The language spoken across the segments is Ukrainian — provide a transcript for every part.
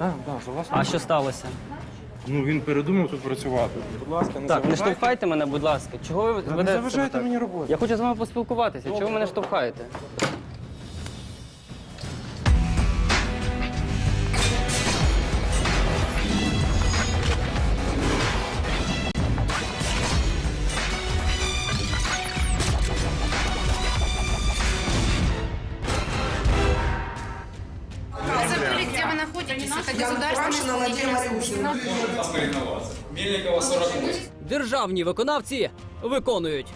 Так, так, за вас. А що сталося? Ну він передумав тут працювати. Будь ласка, не Так, не заважайте. штовхайте мене, будь ласка. Чого ви Та Не ведете заважайте так? мені роботу. Я хочу з вами поспілкуватися. Чого ви мене штовхаєте? Забыли, где вы находитесь. Это государственный Державні виконавці виконують.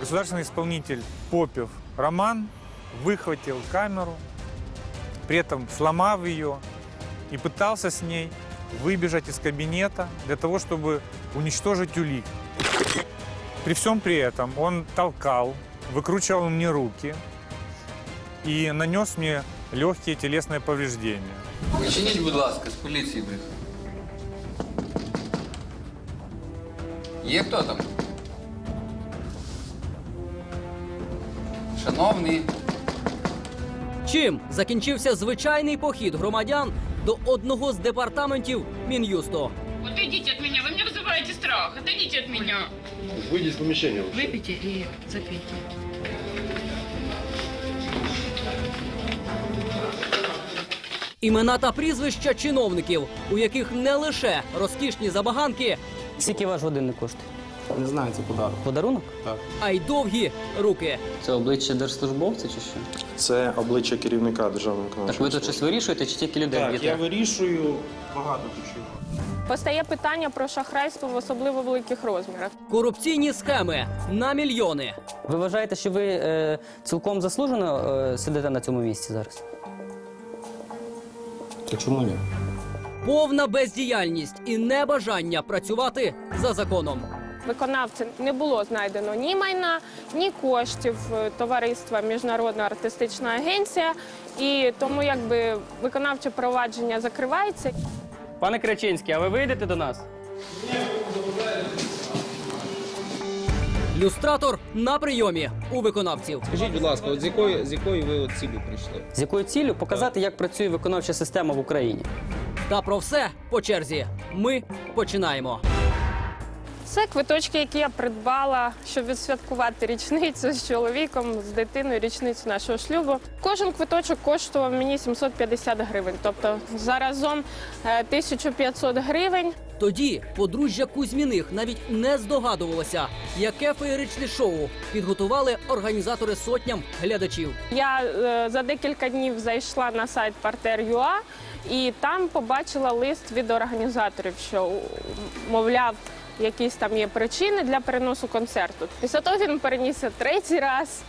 Государственный исполнитель Попев Роман выхватил камеру, при этом сломав ее и пытался с ней выбежать из кабинета для того, чтобы уничтожить улик. При всем при этом он толкал, выкручивал мне руки и нанес мне легкие телесные повреждения. Відчиніть, будь ласка, з поліції бреху. Є хто там? Шановний, Чим закінчився звичайний похід громадян до одного з департаментів Мін'юсту. Отойдите от меня, вы мне вызываете страх. Отойдите от меня. Выйди из помещения. Выпейте и запейте. Імена та прізвища чиновників, у яких не лише розкішні забаганки, Скільки ваш годинник коштує? Не знаю, це подарок. Подарунок? а й довгі руки. Це обличчя держслужбовця чи що? Це обличчя керівника державної Так ви тут щось вирішуєте чи тільки людей Так, б'єте? я вирішую багато тут чого. Постає питання про шахрайство в особливо великих розмірах. Корупційні схеми на мільйони. Ви вважаєте, що ви е, цілком заслужено е, сидите на цьому місці зараз? Та чому ні? Повна бездіяльність і небажання працювати за законом. Виконавцем не було знайдено ні майна, ні коштів е, товариства Міжнародна артистична агенція, і тому якби виконавче провадження закривається. Пане Крачинський, а ви вийдете до нас? Люстратор на прийомі у виконавців. Скажіть, будь ласка, от з якої з якої ви от цілі прийшли? З якою ціллю показати, як працює виконавча система в Україні? Та про все по черзі. Ми починаємо. Це квиточки, які я придбала, щоб відсвяткувати річницю з чоловіком, з дитиною, річницю нашого шлюбу. Кожен квиточок коштував мені 750 гривень, тобто заразом е, 1500 гривень. Тоді подружжя Кузьміних навіть не здогадувалося, яке феєричне шоу підготували організатори сотням глядачів. Я е, за декілька днів зайшла на сайт Партер.ua і там побачила лист від організаторів, що мовляв, якісь там є причини для переносу концерту. Після того він перенісся третій раз.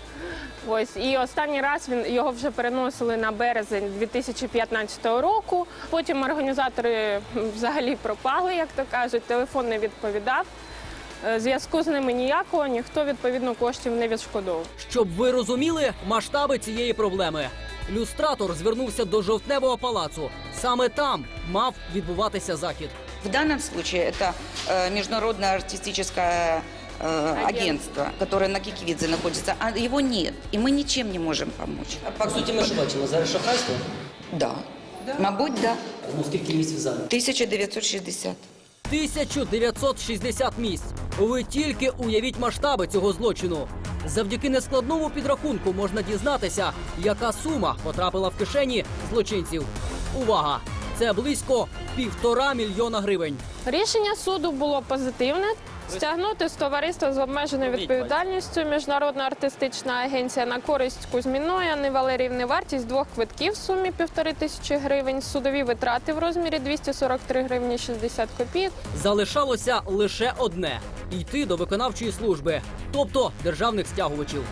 Ось і останній раз він його вже переносили на березень 2015 року. Потім організатори взагалі пропали, як то кажуть, телефон не відповідав. Е, Зв'язку з ними ніякого, ніхто відповідно коштів не відшкодовував. Щоб ви розуміли масштаби цієї проблеми. Люстратор звернувся до жовтневого палацу. Саме там мав відбуватися захід. В данном случае это э, международное артистическое э, агентство, которое на Кикивидзе находится, а его нет, и мы ничем не можем помочь. По суті, ми що бачимо зараз шахрайство. Да. Мабуть, да. Ну скільки місць зараз? 1960. 1960 місць. Ви тільки уявіть масштаби цього злочину. Завдяки нескладному підрахунку можна дізнатися, яка сума потрапила в кишені злочинців. Увага! Це близько півтора мільйона гривень. Рішення суду було позитивне. Стягнути з товариства з обмеженою відповідальністю Міжнародна артистична агенція на користь Кузьміної Анни Валеріївни вартість двох квитків в сумі півтори тисячі гривень, судові витрати в розмірі 243 гривні 60 копійок. Залишалося лише одне йти до виконавчої служби, тобто державних стягувачів.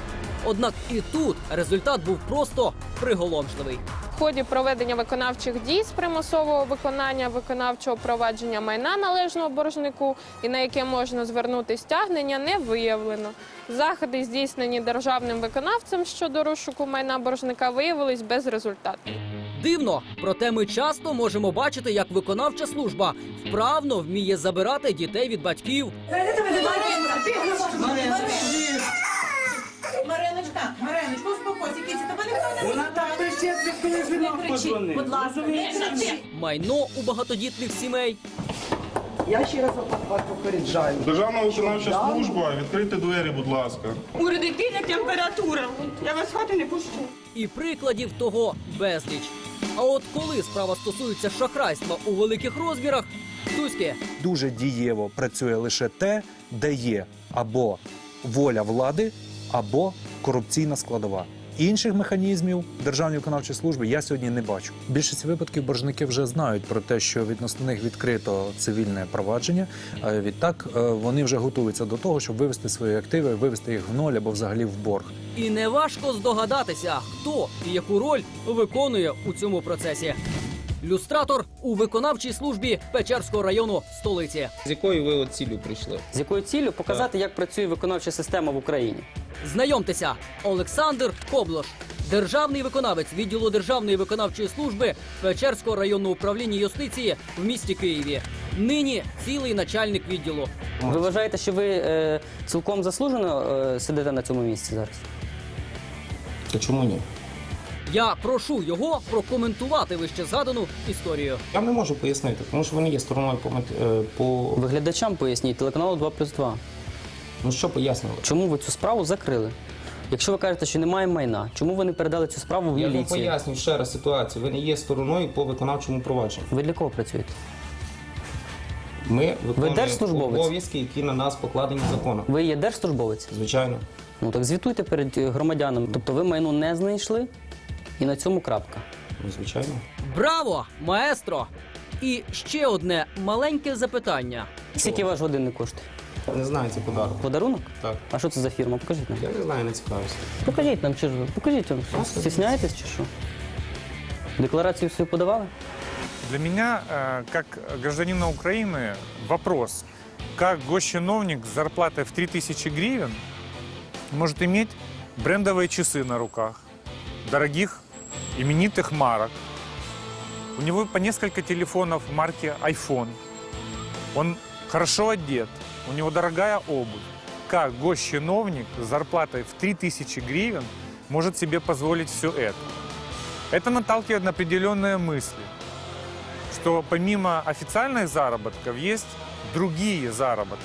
Однак і тут результат був просто приголомшливий. В ході проведення виконавчих дій з примусового виконання виконавчого провадження майна належного боржнику і на яке можна звернути стягнення, не виявлено. Заходи, здійснені державним виконавцем щодо розшуку майна боржника, виявились безрезультатними. Дивно, проте ми часто можемо бачити, як виконавча служба вправно вміє забирати дітей від батьків. Мариночка, Мариночка, успокойся, киці, тебе ніхто не Вона так не кричить, будь ласка. Майно у багатодітних сімей. Державна виконавча служба, відкрийте двері, будь ласка. У дитини температура. Я вас хати не пущу. І прикладів того безліч. А от коли справа стосується шахрайства у великих розмірах, Туське, дуже дієво працює лише те, де є або воля влади, або корупційна складова. Інших механізмів державної виконавчої служби я сьогодні не бачу. Більшість випадків боржники вже знають про те, що відносно них відкрито цивільне провадження. Відтак е, вони вже готуються до того, щоб вивести свої активи, вивести їх в ноль або взагалі в борг. і не важко здогадатися, хто і яку роль виконує у цьому процесі. Люстратор у виконавчій службі Печерського району столиці. З якою ви от ціллю прийшли? З якою ціллю показати, як працює виконавча система в Україні. Знайомтеся, Олександр Коблош, державний виконавець відділу Державної виконавчої служби Печерського районного управління юстиції в місті Києві. Нині цілий начальник відділу. Ви вважаєте, що ви е, цілком заслужено е, сидите на цьому місці зараз? Та чому ні? Я прошу його прокоментувати вище згадану історію. Я не можу пояснити, тому що вони є стороною по, мет- е, по... Виглядачам поясніть телеканалу 2 плюс 2. ну що пояснили. Чому ви цю справу закрили? Якщо ви кажете, що немає майна, чому ви не передали цю справу в Я вам міліцію? поясню ще раз ситуацію. Ви не є стороною по виконавчому провадженню. Ви для кого працюєте? Ми виконуємо держслужбовець? обов'язки, які на нас покладені законом. Ви є держслужбовець? Звичайно. Ну так звітуйте перед е, громадянами. Тобто ви майно не знайшли, і на цьому крапка. Ну, Звичайно. Браво, маестро! І ще одне маленьке запитання. Скільки ваш годинник коштує? Не знаю, це подарок. Подарунок? Так. А що це за фірма? Покажіть нам. Я не знаю, не цікавився. Покажіть нам, чи ж ви? Покажіть вам. Стісняєтесь чи що? Декларацію свою подавали? Для меня, э, как гражданина Украины, вопрос, как госчиновник с зарплатой в 3000 гривен может иметь брендовые часы на руках, дорогих именитых марок. У него по несколько телефонов марки iPhone. Он хорошо одет, у него дорогая обувь. Как госчиновник с зарплатой в 3000 гривен может себе позволить все это? Это наталкивает на определенные мысли что помимо официальных заработков есть другие заработки.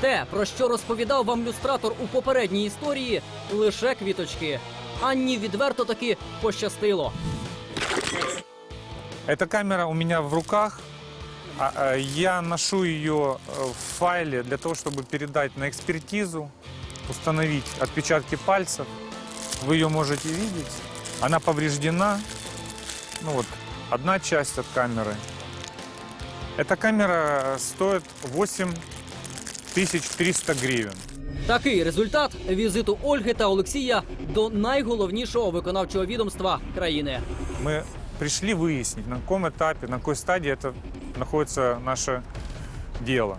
Те, про що розповідав вам люстратор у попередній історії, лише квіточки. Анні відверто таки пощастило. Эта камера у меня в руках. А, а, Я ношу ее э, в файле для того, чтобы передать на экспертизу, установить отпечатки пальцев. Вы ее можете видеть. Она повреждена. Ну вот, одна часть от камеры. Эта камера стоит 8300 гривен. Такий результат візиту Ольги та Олексія до найголовнішого виконавчого відомства країни. Мы пришли выяснить, на каком этапе, на какой стадии это находится наше дело.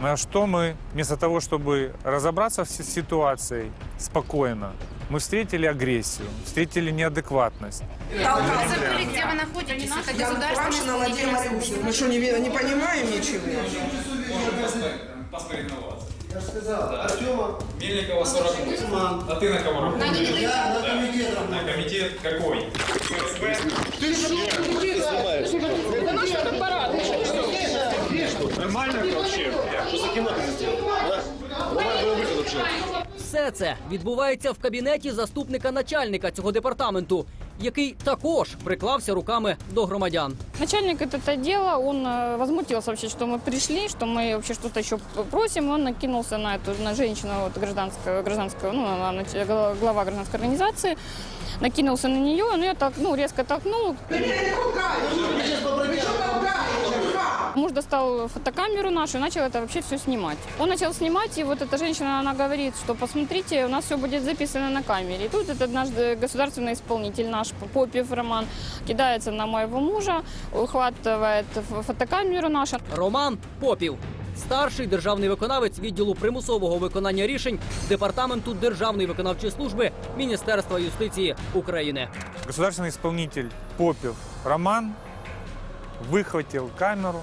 На что мы, вместо того, чтобы разобраться с ситуацией спокойно, мы встретили агрессию, встретили неадекватность. Забыли, где вы находитесь. Это государственная служба. Мы что, не, не понимаем ничего? Мельникова 48. А ты на кого работаешь? На комитет какой? Все це відбувається в кабінеті заступника начальника цього департаменту, який також приклався руками до громадян. Начальник этого отдела, он э, возмутился вообще, что мы пришли, что мы вообще что-то еще просим. Он накинулся на эту на женщину вот, гражданского, гражданского, ну, она нач- гла- глава гражданской организации, накинулся на нее, он ее так, ну, резко толкнул. Муж достал фотокамеру нашу и начал это вообще все снимать. Он начал снимать, и вот эта женщина, она говорит, что посмотрите, у нас все будет записано на камере. И тут этот наш э, государственный исполнитель, наш Попев Роман, кидается на моего мужа, ухватывает ф- фотокамеру нашу. Роман Попів. старший державний виконавець відділу примусового виконання рішень департаменту Державної виконавчої служби Міністерства юстиції України. Государственный исполнитель Попев Роман выхватил камеру,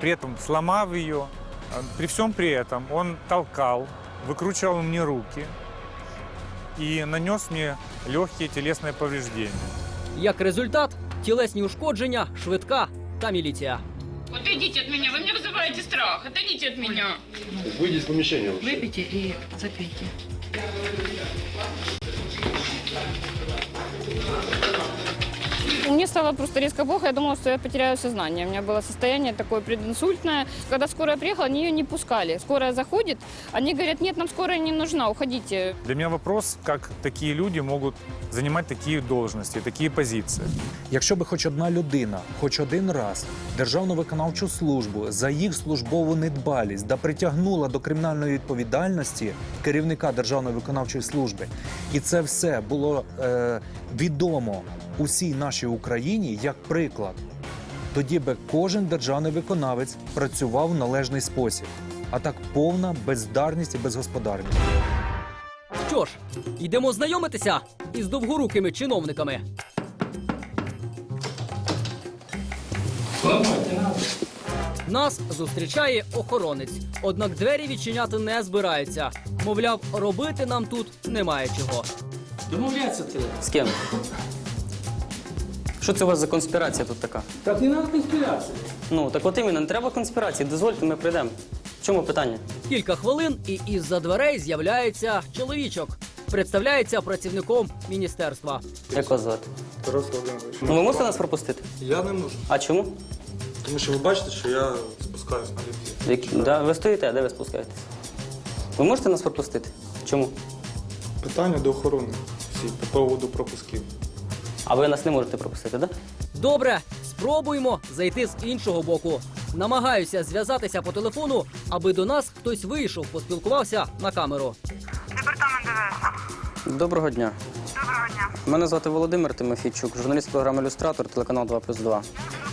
при этом сломав ее. А При всем при этом он толкал, выкручивал мне руки и нанес мне легкие телесные повреждения. Як результат, тілесні ушкодження, швидка та міліція. Отойдите от меня, вы мне вызываете страх. Отойдите от меня. Выйди из помещения лучше. Выпейте и запейте. Мне стало просто резко плохо, я думала, что я потеряю сознание. У меня было состояние такое прединсультное. Когда скорая приехала, они ее не пускали. Скорая заходит, они говорят, нет, нам скорая не нужна, уходите. Для меня вопрос, как такие люди могут занимать такие должности, такие позиции. Якщо би хоч одна людина, хоч один раз державну виконавчу службу за їх службову недбалість да притягнула до кримінальної відповідальності керівника державної виконавчої служби, і це все було е, відомо усій нашій Україні як приклад, тоді би кожен державний виконавець працював в належний спосіб. А так повна бездарність і безгосподарність. Що ж, йдемо знайомитися із довгорукими чиновниками. Нас зустрічає охоронець, однак двері відчиняти не збирається. Мовляв, робити нам тут немає чого. Домовляться ти. З ким? Що це у вас за конспірація тут така? Так не треба конспірації. Ну, так от іменно, не треба конспірації. Дозвольте, ми прийдемо. В чому питання? Кілька хвилин, і із-за дверей з'являється чоловічок. Представляється працівником міністерства. Як вас звати? Тарас Володимирович. Ну, ви можете нас пропустити? Я не можу. А чому? Тому що ви бачите, що я спускаюсь на ліфті. Які... Да, ви стоїте, а де ви спускаєтесь? Ви можете нас пропустити? Чому? Питання до охорони всі по поводу пропусків. А ви нас не можете пропустити, так? Добре, спробуємо зайти з іншого боку. Намагаюся зв'язатися по телефону, аби до нас хтось вийшов, поспілкувався на камеру. Департамент ДВС. Доброго дня. Доброго дня. Мене звати Володимир Тимофійчук, журналіст програми Ілюстратор, телеканал 2 плюс 2.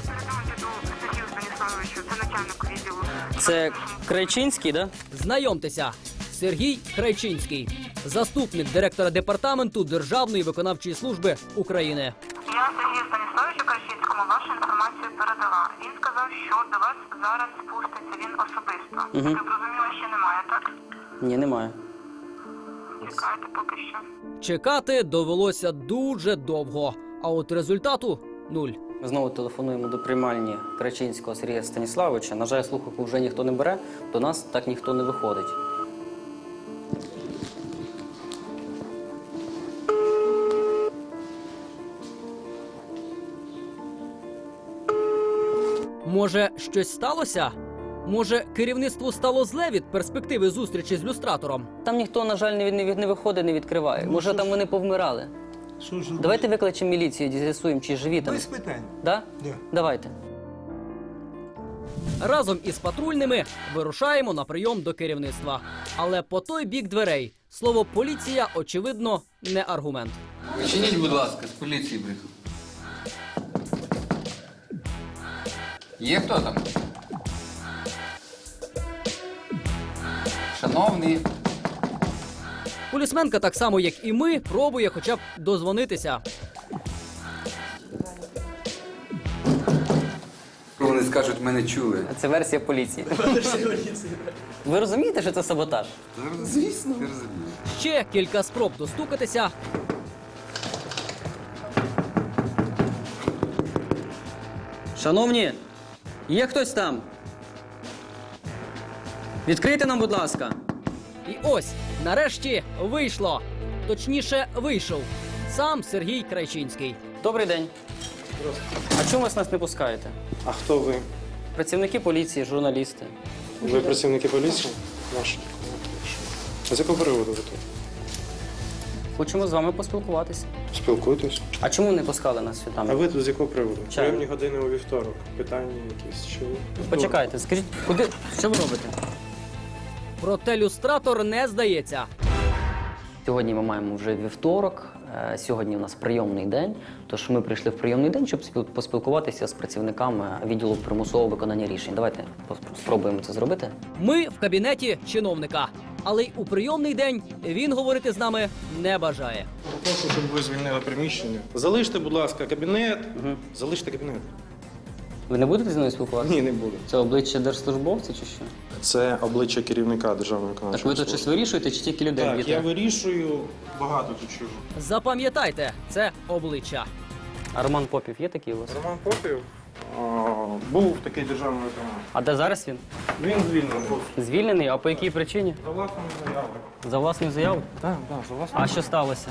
Сергію Станіславовичу, це начальник відділу. Це Крайчинський, да? Знайомтеся, Сергій Крайчинський, заступник директора департаменту Державної виконавчої служби України. Я Сергію Станіславовичу Кращицькому вашу інформацію передала. Він сказав, що до вас зараз спуститься він особисто. Мгм. Так зрозуміло, що немає, так? Ні, немає. Чекайте поки що. Чекати довелося дуже довго, а от результату нуль. Ми знову телефонуємо до приймальні Крайчинського Сергія Станіславовича. На жаль, слухавку вже ніхто не бере, до нас так ніхто не виходить. Може, щось сталося? Може, керівництву стало зле від перспективи зустрічі з люстратором? Там ніхто, на жаль, не, від- не, не виходить, не відкриває. Може, там вони повмирали. Що ж? Давайте викличемо міліцію, з'ясуємо, чи живі там. Без питань. Да? Да. Давайте. Разом із патрульними вирушаємо на прийом до керівництва. Але по той бік дверей слово поліція, очевидно, не аргумент. Відчиніть, будь ласка, з поліції приїхав. Є хто там? Шановний, Полісменка, так само як і ми, пробує хоча б дозвонитися. вони скажуть, мене чули. Це версія поліції. Ви розумієте, що це саботаж? Звісно. Ще кілька спроб достукатися. Шановні, є хтось там? Відкрийте нам, будь ласка. І ось, нарешті, вийшло. Точніше, вийшов. Сам Сергій Крайчинський. Добрий день. А чому вас нас не пускаєте? А хто ви? Працівники поліції, журналісти. Ви працівники поліції? Наші. А з якого приводу ви тут? Хочемо з вами поспілкуватися. Спілкуєтесь? А чому не пускали нас сюди? А ви тут з якого приводу? Прийомні години у вівторок. Питання якісь чи ви? Почекайте, скажіть, куди? Що ви робите? Проте люстратор не здається. Сьогодні ми маємо вже вівторок. Е, Сьогодні у нас прийомний день, тож ми прийшли в прийомний день, щоб поспілкуватися з працівниками відділу примусового виконання рішень. Давайте спробуємо це зробити. Ми в кабінеті чиновника, але й у прийомний день він говорити з нами не бажає. Прошу, щоб ви звільнили приміщення. Залиште, будь ласка, кабінет. Залиште кабінет. Ви не будете зі мною спілкуватися? Ні, не буду. Це обличчя держслужбовця чи що? Це обличчя керівника державної виконавчої Так ви тут служби. щось вирішуєте чи тільки людей Так, б'єте? я вирішую багато тут чого. Запам'ятайте, це обличчя. А Роман Попів є такий у вас? Роман Попів був такий державний виконавець. А де зараз він? Він звільнений. Звільнений, а по якій причині? За власною заявою. За власну заяву? Так, так, за власною А що сталося?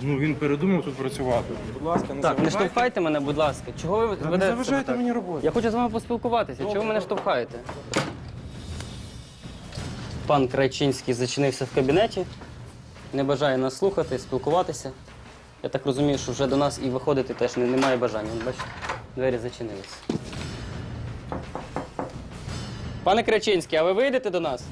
Ну він передумав тут працювати. Будь ласка, не Так, не заважайте. штовхайте мене, будь ласка. Чого ви Та Не ведете себе заважайте так? мені роботу. Я хочу з вами поспілкуватися. Чого ви мене штовхаєте? Пан Крайчинський зачинився в кабінеті, не бажає нас слухати, спілкуватися. Я так розумію, що вже до нас і виходити теж не- немає бажання. Бачите, двері зачинилися. Пане Крайчинський, а ви вийдете до нас?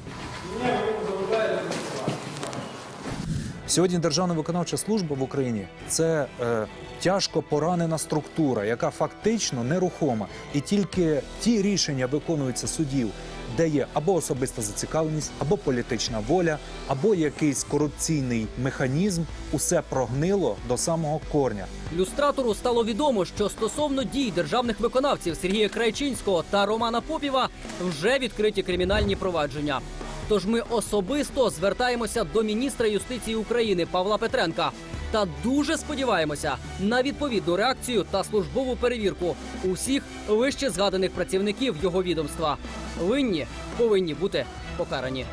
Сьогодні Державна виконавча служба в Україні це е, тяжко поранена структура, яка фактично нерухома. І тільки ті рішення виконуються судів, де є або особиста зацікавленість, або політична воля, або якийсь корупційний механізм. Усе прогнило до самого корня. Люстратору стало відомо, що стосовно дій державних виконавців Сергія Крайчинського та Романа Попіва вже відкриті кримінальні провадження. Тож ми особисто звертаємося до міністра юстиції України Павла Петренка та дуже сподіваємося на відповідну реакцію та службову перевірку усіх вище згаданих працівників його відомства. Винні повинні бути покарані.